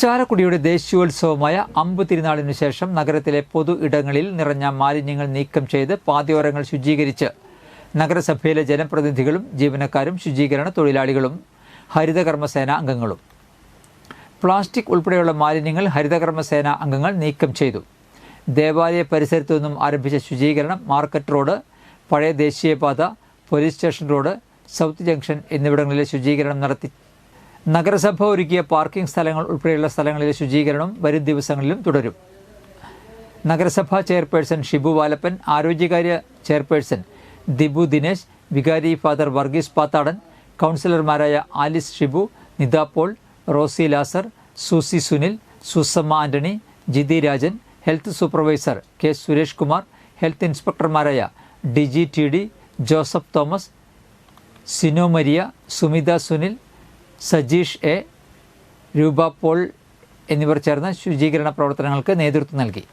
ചാലക്കുടിയുടെ ദേശീയോത്സവമായ അമ്പ് തിരുനാളിനു ശേഷം നഗരത്തിലെ പൊതു ഇടങ്ങളിൽ നിറഞ്ഞ മാലിന്യങ്ങൾ നീക്കം ചെയ്ത് പാതയോരങ്ങൾ ശുചീകരിച്ച് നഗരസഭയിലെ ജനപ്രതിനിധികളും ജീവനക്കാരും ശുചീകരണ തൊഴിലാളികളും ഹരിതകർമ്മസേന അംഗങ്ങളും. പ്ലാസ്റ്റിക് ഉൾപ്പെടെയുള്ള മാലിന്യങ്ങൾ ഹരിതകർമ്മസേന അംഗങ്ങൾ നീക്കം ചെയ്തു. ദേവാലയ പരിസരത്തു നിന്നും ആരംഭിച്ച ശുചീകരണം മാർക്കറ്റ് റോഡ് പഴയ ദേശീയപാത police station road south junction എന്നിവിടങ്ങളിലെ ശുചീകരണം നടത്തി നഗരസഭ ഒരുക്കിയ പാർക്കിംഗ് സ്ഥലങ്ങൾ ഉൾപ്പെടെയുള്ള സ്ഥലങ്ങളിലെ ശുചീകരണം വരും ദിവസങ്ങളിലും തുടരും. നഗരസഭാ ചെയർപേഴ്സൺ ഷിബു വാലപ്പൻ ആരോഗ്യകാര്യ ചെയർപേഴ്സൺ ദിബു ദിനേശ് വികാരി ഫാദർ വർഗീസ് പാത്താടൻ കൗൺസിലർമാരായ Alice Shibu Nitha Paul Rosy Lazar Susie Sunil Susamma Antony Jithi Rajan health supervisor K Suresh Kumar health ഇൻസ്പെക്ടർമാരായ D G T D Joseph Thomas Sino Maria Sumitha Sunil Sajeesh A Roopa Paul എന്നിവർ ചേർന്ന് ശുചീകരണ പ്രവർത്തനങ്ങൾക്ക് നേതൃത്വം നൽകി.